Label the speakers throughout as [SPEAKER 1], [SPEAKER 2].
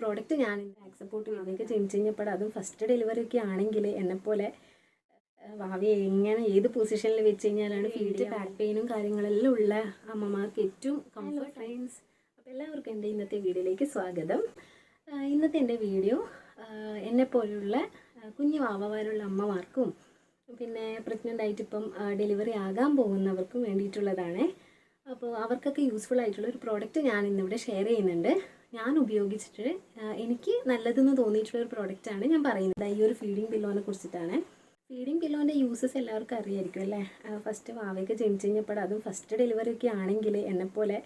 [SPEAKER 1] Product ഞാൻ back support എനിക്ക് ജനിച്ച് കഴിഞ്ഞപ്പോൾ അതും ഫസ്റ്റ് ഡെലിവറി ഒക്കെ ആണെങ്കിൽ എന്നെപ്പോലെ ഭാവി എങ്ങനെ ഏത് പൊസിഷനിൽ വെച്ച് കഴിഞ്ഞാലാണ് ഫീഡ് ബാക്ക് പെയിനും കാര്യങ്ങളെല്ലാം ഉള്ള അമ്മമാർക്ക് ഏറ്റവും കംഫർട്ട് ഫ്രണ്ട്സ് അപ്പോൾ എല്ലാവർക്കും എന്റെ ഇന്നത്തെ വീഡിയോയിലേക്ക് സ്വാഗതം. ഇന്നത്തെ എന്റെ വീഡിയോ എന്നെപ്പോലുള്ള കുഞ്ഞു വാവമാരുള്ള അമ്മമാർക്കും പിന്നെ പ്രഗ്നന്റ് ആയിട്ട് ഇപ്പം ഡെലിവറി ആകാൻ പോകുന്നവർക്കും വേണ്ടിയിട്ടുള്ളതാണ്. അപ്പോൾ അവർക്കൊക്കെ യൂസ്ഫുൾ ആയിട്ടുള്ള ഒരു പ്രോഡക്റ്റ് ഞാൻ ഇന്നിവിടെ ഷെയർ ചെയ്യുന്നുണ്ട്. ഞാൻ ഉപയോഗിച്ചിട്ട് എനിക്ക് നല്ലതെന്ന് തോന്നിയിട്ടുള്ള ഒരു പ്രോഡക്റ്റാണ് ഞാൻ പറയുന്നത്. ഈ ഒരു ഫീഡിങ് പില്ലോനെ കുറിച്ചിട്ടാണ്. ഫീഡിങ് പില്ലോന്റെ യൂസസ് എല്ലാവർക്കും അറിയായിരിക്കും അല്ലേ? ഫസ്റ്റ് വാവയൊക്കെ ജനിച്ചു കഴിഞ്ഞപ്പോൾ അതും ഫസ്റ്റ് ഡെലിവറി ഒക്കെ ആണെങ്കിൽ എന്നെപ്പോലെ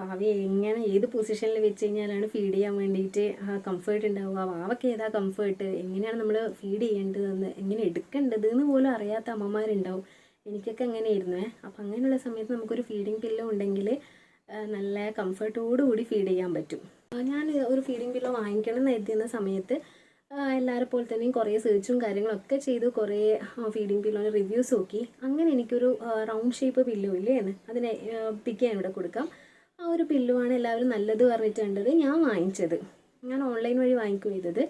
[SPEAKER 1] വാവയെ എങ്ങനെ ഏത് പൊസിഷനിൽ വെച്ച് കഴിഞ്ഞാലാണ് ഫീഡ് ചെയ്യാൻ വേണ്ടിയിട്ട് ആ കംഫേർട്ട് ഉണ്ടാവുക? വാവയ്ക്ക് ഏതാ കംഫേർട്ട് എങ്ങനെയാണ് നമ്മൾ ഫീഡ് ചെയ്യേണ്ടതെന്ന് എങ്ങനെ എടുക്കേണ്ടത് എന്ന് പോലും അറിയാത്ത അമ്മമാരുണ്ടാവും. എനിക്കൊക്കെ അങ്ങനെയായിരുന്നു. അപ്പം അങ്ങനെയുള്ള സമയത്ത് നമുക്കൊരു ഫീഡിങ് പില്ലോ ഉണ്ടെങ്കിൽ നല്ല കംഫർട്ടോടുകൂടി ഫീഡ് ചെയ്യാൻ പറ്റും. ഞാൻ ഒരു ഫീഡിംഗ് പില്ലോ വാങ്ങിക്കണം എന്ന് എഴുതിയുന്ന സമയത്ത് എല്ലാവരെ പോലെ തന്നെയും കുറേ സെർച്ചും കാര്യങ്ങളൊക്കെ ചെയ്തു കുറേ ഫീഡിംഗ് പില്ലോന്റെ റിവ്യൂസ് നോക്കി. അങ്ങനെ എനിക്കൊരു റൗണ്ട് ഷേപ്പ് പില്ലോ ഇല്ലേ എന്ന് അതിനെ പിക്ക് ചെയ്യാൻ ഇവിടെ കൊടുക്കാം. ആ ഒരു ആണ് എല്ലാവരും നല്ലത് പറഞ്ഞിട്ട് കണ്ടത് ഞാൻ വാങ്ങിച്ചത്. ഞാൻ ഓൺലൈൻ വഴി വാങ്ങിക്കും ചെയ്തത്.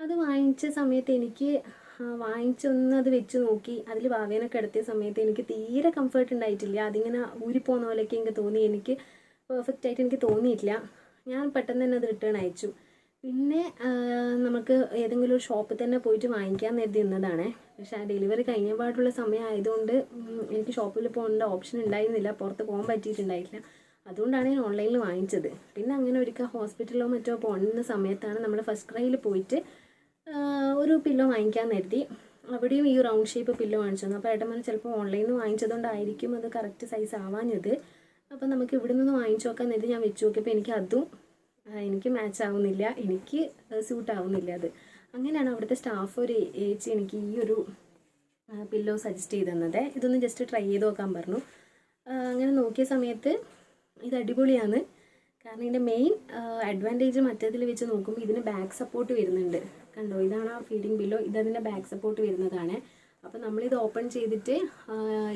[SPEAKER 1] അത് വാങ്ങിച്ച സമയത്ത് എനിക്ക് ആ, വാങ്ങിച്ചൊന്ന് അത് വെച്ച് നോക്കി അതിൽ ഭാവേനൊക്കെ എടുത്തിയ സമയത്ത് എനിക്ക് തീരെ കംഫർട്ട് ഉണ്ടായിട്ടില്ല. അതിങ്ങനെ ഊരിപ്പോകുന്ന പോലെയൊക്കെ എനിക്ക് തോന്നി. എനിക്ക് പെർഫെക്റ്റ് ആയിട്ട് എനിക്ക് തോന്നിയിട്ടില്ല. ഞാൻ പെട്ടെന്ന് തന്നെ അത് റിട്ടേൺ അയച്ചു. പിന്നെ നമുക്ക് ഏതെങ്കിലും ഒരു ഷോപ്പിൽ തന്നെ പോയിട്ട് വാങ്ങിക്കാൻ കരുതി നിന്നതാണ്. പക്ഷെ ആ ഡെലിവറി കഴിഞ്ഞ പാടുള്ള സമയം ആയതുകൊണ്ട് എനിക്ക് ഷോപ്പിൽ പോകേണ്ട ഓപ്ഷൻ ഉണ്ടായിരുന്നില്ല. പുറത്ത് പോകാൻ പറ്റിയിട്ടുണ്ടായിട്ടില്ല. അതുകൊണ്ടാണ് ഞാൻ ഓൺലൈനിൽ വാങ്ങിച്ചത്. പിന്നെ അങ്ങനെ ഒരിക്കൽ ഹോസ്പിറ്റലോ മറ്റോ പോകുന്ന സമയത്താണ് നമ്മൾ ഫസ്റ്റ് ക്രൈയിൽ പോയിട്ട് ഒരു പില്ലോ വാങ്ങിക്കാൻ നിർത്തി. അവിടെയും ഈ റൗണ്ട് ഷേപ്പ് പില്ലോ വാങ്ങിച്ചു തന്നു. അപ്പോൾ ഏട്ടന്മാർ ചിലപ്പോൾ ഓൺലൈനിൽ നിന്ന് വാങ്ങിച്ചതുകൊണ്ടായിരിക്കും അത് കറക്റ്റ് സൈസ് ആവാഞ്ഞത്. അപ്പോൾ നമുക്ക് ഇവിടെ നിന്ന് വാങ്ങിച്ചു നോക്കാൻ നേരത്തെ ഞാൻ വെച്ച് നോക്കിയപ്പോൾ എനിക്ക് അതും എനിക്ക് മാച്ച് ആവുന്നില്ല. എനിക്ക് സ്യൂട്ട് ആവുന്നില്ല അത്. അങ്ങനെയാണ് അവിടുത്തെ സ്റ്റാഫ് ഒരു ഏച്ചി എനിക്ക് ഈ ഒരു പില്ലോ സജസ്റ്റ് ചെയ്ത് തന്നത്. ഇതൊന്ന് ജസ്റ്റ് ട്രൈ ചെയ്ത് നോക്കാൻ പറഞ്ഞു. അങ്ങനെ നോക്കിയ സമയത്ത് ഇത് അടിപൊളിയാണ്. കാരണം ഇതിന്റെ മെയിൻ അഡ്വാന്റേജ് മറ്റേതിൽ വെച്ച് നോക്കുമ്പോൾ ഇതിന് ബാക്ക് സപ്പോർട്ട് വരുന്നുണ്ട്. കണ്ടോ? ഇതാണ് ആ ഫീഡിങ് ബില്ലോ ഇതതിന്റെ ബാക്ക് സപ്പോർട്ട് വരുന്നതാണ്. അപ്പോൾ നമ്മളിത് ഓപ്പൺ ചെയ്തിട്ട്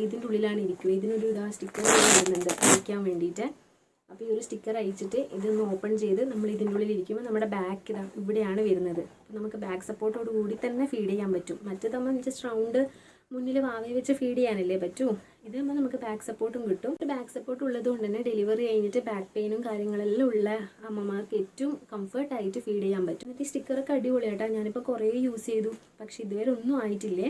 [SPEAKER 1] ഇതിന്റെ ഉള്ളിലാണ് ഇരിക്കുക ഇതിനൊരു ഇതാ സ്റ്റിക്കർ വരുന്നുണ്ട്. അയക്കാൻ വേണ്ടിയിട്ട്. അപ്പോൾ ഈ ഒരു സ്റ്റിക്കർ അയച്ചിട്ട് ഇതൊന്ന് ഓപ്പൺ ചെയ്ത് നമ്മൾ ഇതിന്റെ ഉള്ളിൽ ഇരിക്കുമ്പോൾ നമ്മുടെ ബാക്ക് ഇതാ ഇവിടെയാണ് വരുന്നത്. നമുക്ക് ബാക്ക് സപ്പോർട്ടോട് കൂടി തന്നെ ഫീഡ് ചെയ്യാൻ പറ്റും. മറ്റേത് നമ്മൾ ജസ്റ്റ് റൗണ്ട് മുന്നിൽ വാവയെ വെച്ച് ഫീഡ് ചെയ്യാനല്ലേ പറ്റൂ? ഇതാകുമ്പോൾ നമുക്ക് ബാക്ക് സപ്പോർട്ടും കിട്ടും. ബാക്ക് സപ്പോർട്ട് ഉള്ളത് കൊണ്ട് തന്നെ ഡെലിവറി കഴിഞ്ഞിട്ട് ബാക്ക് പെയിനും കാര്യങ്ങളെല്ലാം ഉള്ള അമ്മമാർക്ക് ഏറ്റവും കംഫർട്ടായിട്ട് ഫീഡ് ചെയ്യാൻ പറ്റും. എന്നിട്ട് ഈ സ്റ്റിക്കറൊക്കെ അടിപൊളിയാട്ടോ ഞാനിപ്പോൾ കുറേ യൂസ് ചെയ്തു. പക്ഷേ ഇതുവരെ ഒന്നും ആയിട്ടില്ലേ?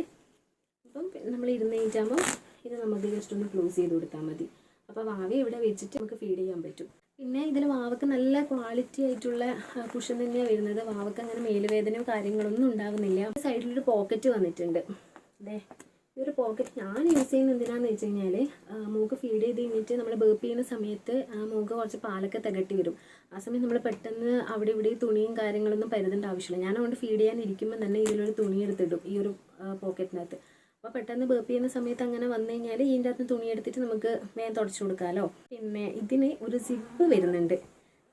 [SPEAKER 1] അപ്പം നമ്മൾ ഇരുന്ന് കഴിഞ്ഞാകുമ്പോൾ ഇത് നമുക്ക് ജസ്റ്റ് ഒന്ന് ക്ലോസ് ചെയ്ത് കൊടുത്താൽ മതി. അപ്പോൾ വാവ ഇവിടെ വെച്ചിട്ട് നമുക്ക് ഫീഡ് ചെയ്യാൻ പറ്റും. പിന്നെ ഇതിൽ വാവക്ക് നല്ല ക്വാളിറ്റി ആയിട്ടുള്ള കുഷൻ തന്നെയാണ് വരുന്നത്. വാവക്ക് അങ്ങനെ മേലുവേദനയോ കാര്യങ്ങളൊന്നും ഉണ്ടാകുന്നില്ല സൈഡിലൊരു പോക്കറ്റ് വന്നിട്ടുണ്ട്. അതെ ഈ ഒരു പോക്കറ്റ് ഞാൻ യൂസ് ചെയ്യുന്നത് എന്തിനാന്ന് വെച്ച് കഴിഞ്ഞാൽ മൂക്ക് ഫീഡ് ചെയ്ത് കഴിഞ്ഞിട്ട് നമ്മൾ ബേപ്പ് ചെയ്യുന്ന സമയത്ത് ആ മൂക്ക് കുറച്ച് പാലൊക്കെ തികട്ടി വരും ആ സമയം നമ്മൾ പെട്ടെന്ന് അവിടെ ഇവിടെ തുണിയും കാര്യങ്ങളൊന്നും പരുതേണ്ട ആവശ്യമില്ല. ഞാൻ അതുകൊണ്ട് ഫീഡ് ചെയ്യാൻ ഇരിക്കുമ്പോൾ തന്നെ ഇതിലൊരു തുണി എടുത്തിടും ഈ ഒരു പോക്കറ്റിനകത്ത് അപ്പോൾ പെട്ടെന്ന് ബേപ്പ് ചെയ്യുന്ന സമയത്ത് അങ്ങനെ വന്നു കഴിഞ്ഞാൽ ഇതിന്റെ അകത്ത് തുണി എടുത്തിട്ട് നമുക്ക് വേഗം തുടച്ചു കൊടുക്കാമല്ലോ പിന്നെ ഇതിന് ഒരു സിബ് വരുന്നുണ്ട്.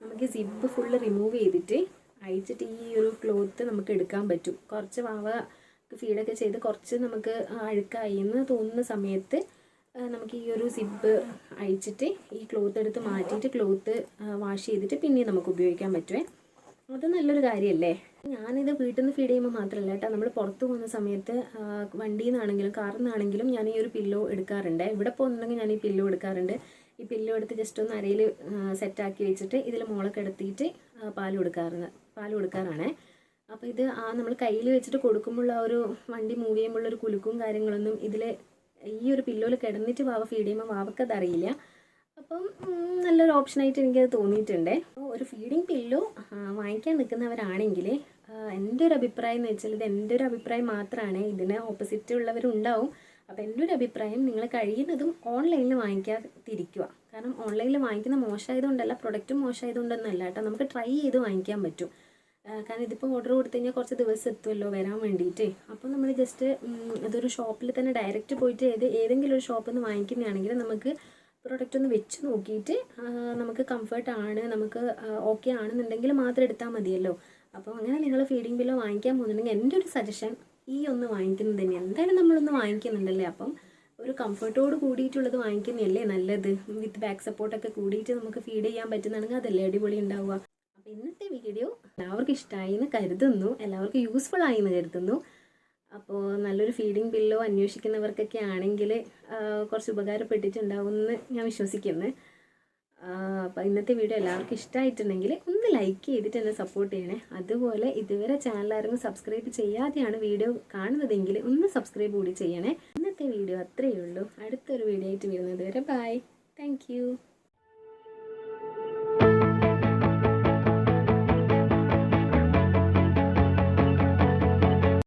[SPEAKER 1] നമുക്ക് സിബ് ഫുള്ള് റിമൂവ് ചെയ്തിട്ട് അയച്ചിട്ട് ഈ ഒരു ക്ലോത്ത് നമുക്ക് എടുക്കാൻ പറ്റും. കുറച്ച് വാവ ഫീഡൊക്കെ ചെയ്ത് കുറച്ച് നമുക്ക് അഴുക്കായി എന്ന് തോന്നുന്ന സമയത്ത് നമുക്ക് ഈ ഒരു സിബ് അഴിച്ചിട്ട് ഈ ക്ലോത്ത് എടുത്ത് മാറ്റിയിട്ട് ക്ലോത്ത് വാഷ് ചെയ്തിട്ട് പിന്നെയും നമുക്ക് ഉപയോഗിക്കാൻ പറ്റുമേ അത് നല്ലൊരു കാര്യമല്ലേ ഞാനിത് വീട്ടിൽ നിന്ന് ഫീഡ് ചെയ്യുമ്പോൾ മാത്രമല്ല കേട്ടോ നമ്മൾ പുറത്ത് പോകുന്ന സമയത്ത് വണ്ടിയിൽ നിന്നാണെങ്കിലും കാറിൽ നിന്നാണെങ്കിലും ഞാൻ ഈ ഒരു പില്ലോ എടുക്കാറുണ്ട്. ഇവിടെ പോകുന്നുണ്ടെങ്കിൽ ഞാൻ ഈ പില്ലോ എടുക്കാറുണ്ട്. ഈ പില്ലോ എടുത്ത് ജസ്റ്റ് ഒന്ന് അരയിൽ സെറ്റാക്കി വെച്ചിട്ട് ഇതിൽ മുളക് എടുത്തിട്ട് പാൽ കൊടുക്കാറുണ്ട്. പാൽ കൊടുക്കാറാണ്. അപ്പോൾ ഇത് ആ നമ്മൾ കയ്യിൽ വെച്ചിട്ട് കൊടുക്കുമ്പോഴുള്ള ഒരു വണ്ടി മൂവ് ചെയ്യുമ്പോഴുള്ള ഒരു കുലുക്കും കാര്യങ്ങളൊന്നും ഇതിൽ ഈ ഒരു പില്ലോയിൽ കിടന്നിട്ട് വാവ ഫീഡ് ചെയ്യുമ്പോൾ വാവക്കത് അറിയില്ല. അപ്പം നല്ലൊരു ഓപ്ഷനായിട്ട് എനിക്കത് തോന്നിയിട്ടുണ്ട്. ഒരു ഫീഡിങ് പില്ലോ വാങ്ങിക്കാൻ നിൽക്കുന്നവരാണെങ്കിൽ എന്റെ ഒരു അഭിപ്രായം എന്ന് വെച്ചാൽ ഇത് എന്റെ ഒരു അഭിപ്രായം മാത്രമാണ് ഇതിന് ഓപ്പോസിറ്റ് ഉള്ളവരുണ്ടാവും അപ്പോൾ എന്റെ ഒരു അഭിപ്രായം നിങ്ങൾ കഴിയുന്നതും ഓൺലൈനിൽ വാങ്ങിക്കാതിരിക്കുക. കാരണം ഓൺലൈനിൽ വാങ്ങിക്കുന്ന മോശമായതുകൊണ്ടല്ല പ്രൊഡക്റ്റും മോശമായതുകൊണ്ടൊന്നല്ല കേട്ടോ. നമുക്ക് ട്രൈ ചെയ്ത് വാങ്ങിക്കാൻ പറ്റും. കാരണം ഇതിപ്പോൾ ഓർഡർ കൊടുത്തു കഴിഞ്ഞാൽ കുറച്ച് ദിവസം എത്തുമല്ലോ വരാൻ വേണ്ടിയിട്ട് അപ്പോൾ നമ്മൾ ജസ്റ്റ് അതൊരു ഷോപ്പിൽ തന്നെ ഡയറക്റ്റ് പോയിട്ട് ഏത് ഏതെങ്കിലും ഒരു ഷോപ്പിൽ നിന്ന് വാങ്ങിക്കുന്നതാണെങ്കിൽ നമുക്ക് പ്രൊഡക്റ്റ് ഒന്ന് വെച്ച് നോക്കിയിട്ട് നമുക്ക് കംഫർട്ട് ആണ് നമുക്ക് ഓക്കെ ആണെന്നുണ്ടെങ്കിൽ മാത്രം എടുത്താൽ മതിയല്ലോ. അപ്പോൾ അങ്ങനെ നിങ്ങൾ ഫീഡിംഗ് ബില്ലോ വാങ്ങിക്കാൻ പോകുന്നുണ്ടെങ്കിൽ എന്റെ ഒരു സജഷൻ ഈ ഒന്ന് വാങ്ങിക്കുന്നത് തന്നെ. എന്തായാലും നമ്മളൊന്ന് വാങ്ങിക്കുന്നുണ്ടല്ലേ? അപ്പം ഒരു കംഫർട്ടോട് കൂടിയിട്ടുള്ളത് വാങ്ങിക്കുന്നതല്ലേ നല്ലത്? വിത്ത് ബാക്ക് സപ്പോർട്ടൊക്കെ കൂടിയിട്ട് നമുക്ക് ഫീഡ് ചെയ്യാൻ പറ്റുന്നതാണെങ്കിൽ അതല്ലേ അടിപൊളി ഉണ്ടാവുക. അപ്പോൾ ഇന്നത്തെ വീഡിയോ എല്ലാവർക്കും ഇഷ്ടമായി എന്ന് കരുതുന്നു. എല്ലാവർക്കും യൂസ്ഫുൾ ആയി എന്ന് കരുതുന്നു. അപ്പോൾ നല്ലൊരു ഫീഡിങ് ബില്ലോ അന്വേഷിക്കുന്നവർക്കൊക്കെ ആണെങ്കിൽ കുറച്ച് ഉപകാരപ്പെട്ടിട്ടുണ്ടാവുമെന്ന് ഞാൻ വിശ്വസിക്കുന്നു. അപ്പോൾ ഇന്നത്തെ വീഡിയോ എല്ലാവർക്കും ഇഷ്ടമായിട്ടുണ്ടെങ്കിൽ ഒന്ന് ലൈക്ക് ചെയ്തിട്ട് എന്നെ സപ്പോർട്ട് ചെയ്യണേ. അതുപോലെ ഇതുവരെ ചാനൽ ആരെങ്കിലും സബ്സ്ക്രൈബ് ചെയ്യാതെയാണ് വീഡിയോ കാണുന്നതെങ്കിൽ ഒന്ന് സബ്സ്ക്രൈബ് കൂടി ചെയ്യണേ. ഇന്നത്തെ വീഡിയോ അത്രയേ ഉള്ളൂ. അടുത്തൊരു വീഡിയോ ആയിട്ട് വരുന്നത് വരെ ബൈ താങ്ക്